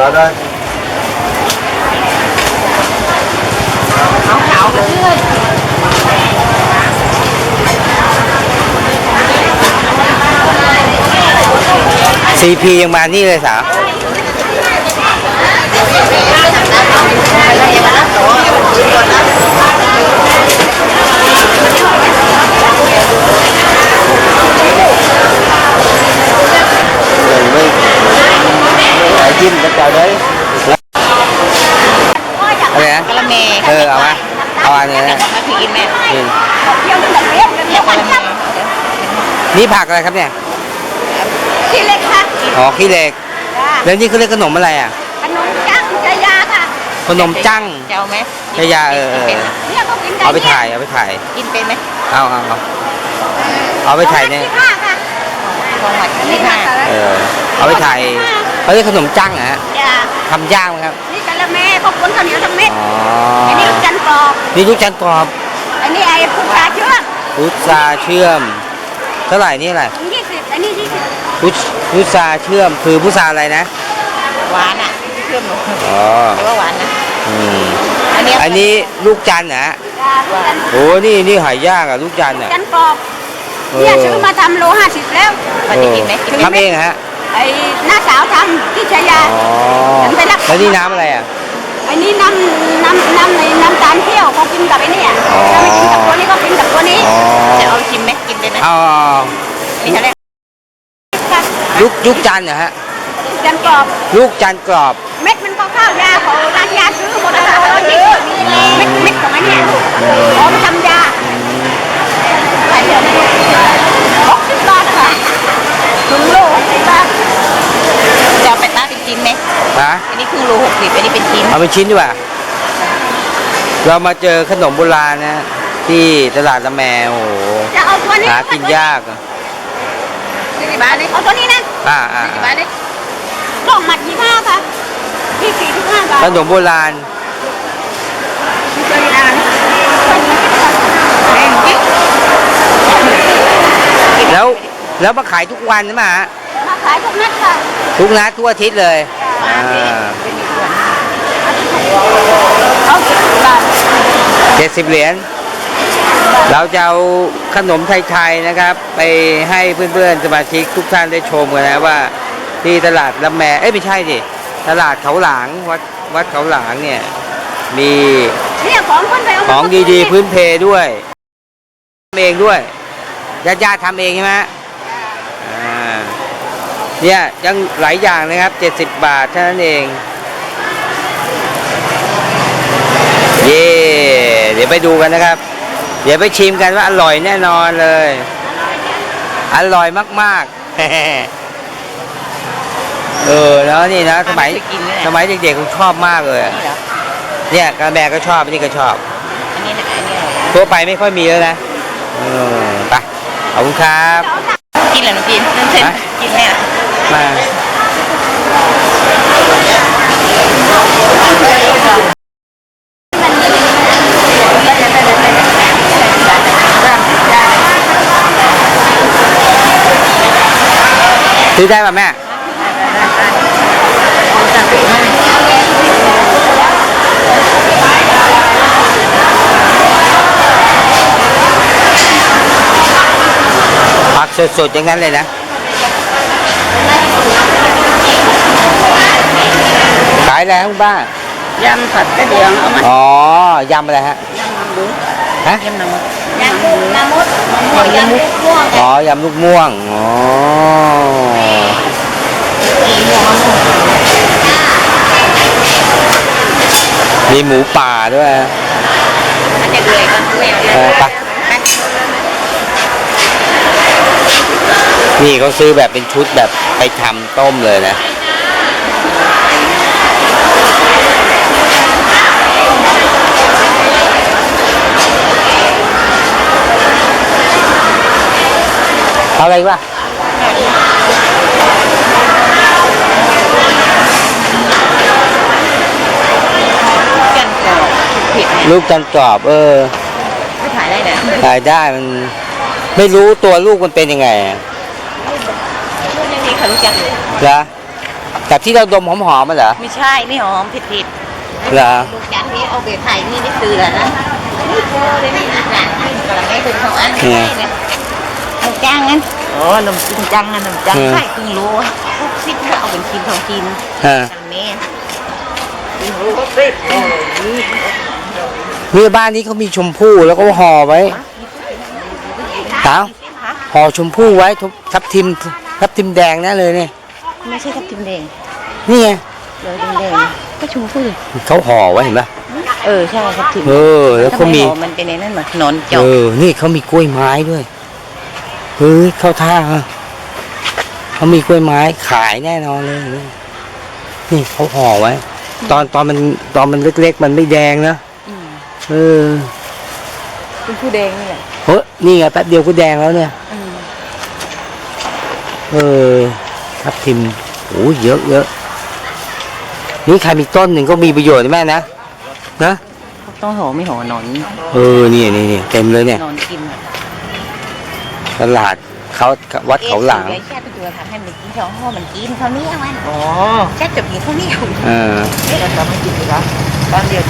มาได้เอาขาวไปเรื่อยซีพียังมานี่เลยสาว ยังไม่ ไหนจิ้มกระจายได้อะไรนะกะละแมเออเอามาเอาอันนี้นะมาพี่กินแม่นี่เที่ยวกันเรียกเรียกกันครับนี่ผักอะไรครับเนี่ยที่เล็กค่ะอ๋อขี้เหล็ก แล้วนี่เขาเรียกขนมอะไรอะ ขนมจังใจยาค่ะขนมจังเจ้าไหมชายาเออเออเนี่ยเขากินกันเอาไปถ่ายเอาไปถ่าย กินเป็นไหมเอาเอาเอาเอาไปถ่ายเนี่ยห้าค่ะของหวัดที่ห้าเออเอาไปถ่าย เขาเรียกขนมจังเหรอฮะจ้าทำย่างไหมครับ นี่กะละแมพวกคนข้าวเหนียวทั้งเม็ดอ๋ออันนี้ลูกจันทร์กรอบนี่ลูกจันทร์กรอบอันนี้ไอ้พุทราเชื่อมพุทราเชื่อม เท่าไหร่นี่อะไรยี่สิบอันนี้ยี่สิบพุทพุทราเชื่อมคือพุทราอะไรนะหวานอะเชื่อมหนูอ๋อแต่ว่าหวานนะอืมอันนี้อันนี้ลูกจันทร์นะฮะจ้าลูกจันทร์โอ้นี่นี่หายากอะลูกจันทร์อะจันทร์กรอบเอเนี่ยอซื้อมาทำโลห้าสิบแล้วเออทำเองเหรอฮะ ไอ้หน้าสาวทำที่ชายาอ๋อฉันไปรับแล้วนี่น้ำอะไรอะ ไอ้นี่น้ำน้ำน้ำในน้ำตาลเที่ยวเขากินกับไอ้นี่อะอ๋อ ถ้าไม่กินกับตัวนี้ก็กินกับตัวนี้อ๋อจะเอาชิมไหมกินเลยไหมเอานี่อะไรลูกลูกจันทร์เหรอฮะ จันทร์กรอบลูกจันทร์กรอบ เม็ดมันก็ข้าวยาของร้านยาซื้อหมดแล้วเอาเยอะเม็ดเม็ดของไอ้เนี่ยพร้อมทำยาใส่เดี๋ยวนี้หกสิบบาทค่ะถึงโลหกสิบบาทจะเอาไปต้าเป็นชิ้นไหม ฮะอันนี้ครึ่งโลหกสิบอันนี้เป็นชิ้นเอาเป็นชิ้นดีกว่า เรามาเจอขนมโบราณนะ ที่ตลาดละแมโอ้โหจะเอาตัวนี้หากินยากอะสี่สิบบาทเลยเอาตัวนี้นะอ่าอ่าสี่สิบบาทเลยกล่องหมัดยี่ห้าค่ะที่สี่สิบห้าบาทขนมโบราณไม่เคยอ่านแพงจริงแล้วแล้วมาขายทุกวันใช่ไหมฮะมาขายทุกนัดค่ะทุกนัดทุกอาทิตย์เลยอ่า เอาสิบบาทเจ็ดสิบเหรียญเราจะเอาขนมไทยๆนะครับ ไปให้เพื่อนๆสมาชิกทุกท่านได้ชมกันนะว่า ที่ตลาดละแมเอ้ยไม่ใช่ดิตลาดเขาหลางวัดวัดเขาหลางเนี่ยมีเนี่ยของคนไปเอาของดีๆ พื้นเพด้วยทำเองด้วยญาติญาติๆทำเองใช่ไหม เนี่ยยังหลายอย่างนะครับ 70 บาทเท่านั้นเอง เย่เดี๋ยวไปดูกันนะครับ เดี๋ยวไปชิมกันว่าอร่อยแน่นอนเลย อร่อยมากๆ เออแล้วนี่นะสมัยสมัยเด็กๆผมชอบมากเลยอะนี่เหรอเนี่ยกระแบก็ชอบอันนี่ก็ชอบอันนี้นะอันนี้เหรอทั่วไปไม่ค่อยมีแล้วนะเออไปขอบคุณครับ กินเหรอหนูกินนั่นเสร็จ ฮะ กินแม่ อะมาซื้อได้ป่ะแม่ ผักสดๆอย่างนั้นเลยนะขายอะไรครับคุณป้ายำผัดกระเดียงเอามาอ๋อยำอะไรฮะฮะยำน้ำยำมุกน้ำมดหอยยำมุกม่วงอ๋อยำลูกม่วงอ๋อมีหมูป่าด้วยมันจะเลยก็ไม่เออไปนี่เขาซื้อแบบเป็นชุดแบบไปทำต้มเลยนะ เอาอะไรวะกันกรอบผิดไหมลูกจันกรอบ เออไม่ขายได้เลยขายได้มัน ไม่รู้ตัวลูกมันเป็นยังไงอะรุ่นยังมีใครรู้จักเลยเหรอแบบที่เราดมหอมๆมาเหรอ ไม่ใช่นี่หอมผิดผิดเหรอลูกจันนี่เอาไปไข่นี่ได้ซื้อแล้วนะนี่เจอเลยนี่นะกระแม่ถึงสองอันไม่ได้เนี่ยนม จังงั้นอ๋อนมจริงจังนะนมจังไข่ครึ่งโลทุกสิบเอาเป็นกินสองกินฮะ จังแม่ครึ่งโลก็สิบโลนี่นี่บ้านนี้เขามีชมพู่แล้วก็ห่อไว้สาวห่อชมพู่ไว้ทุบทับทิมทับทิมแดงแน่เลยเนี่ยไม่ใช่ทับทิมแดงนี่ไงเลยแดงๆก็ชูพูดเขาห่อไว้เห็นปะเออใช่ทับทิมเออ แล้วเขามีทำไหอมันเป็นในนั้นเหมือนนอนจเออกอนี่เขามีกล้วยไม้ด้วย เฮ้ยเข้าท่าฮะเขามีกล้วยไม้ขายแน่นอนเลย นี่เขาห่อไว้ ตอนตอนมันตอนมันเล็กๆ มันไม่แดงนะมเออเป็นผู้แดงนี่แหละเฮ้ยนี่ไงแป๊บเดียวก็แดงแล้วเนี่ยอืมเออทับทิมโอ้ยเยอะเยอะนี่ใครมีต้นหนึ่งก็มีประโยชน์นะแม่นะนะต้องหอไม่หอนอน เออนี่นี่นี่เต็มเลยเนี่ยนอนกินอะ ตลาดเขาวัดเขาหลางเอ๊ะแค่ไปดูค่ะให้มันกินสองห่อมันกินข้าวเหนียวมันอ๋อแค่จะกินข้าวเหนียวเออเอ๊ะเราจะไม่กินเลยเหรอตอนเดียว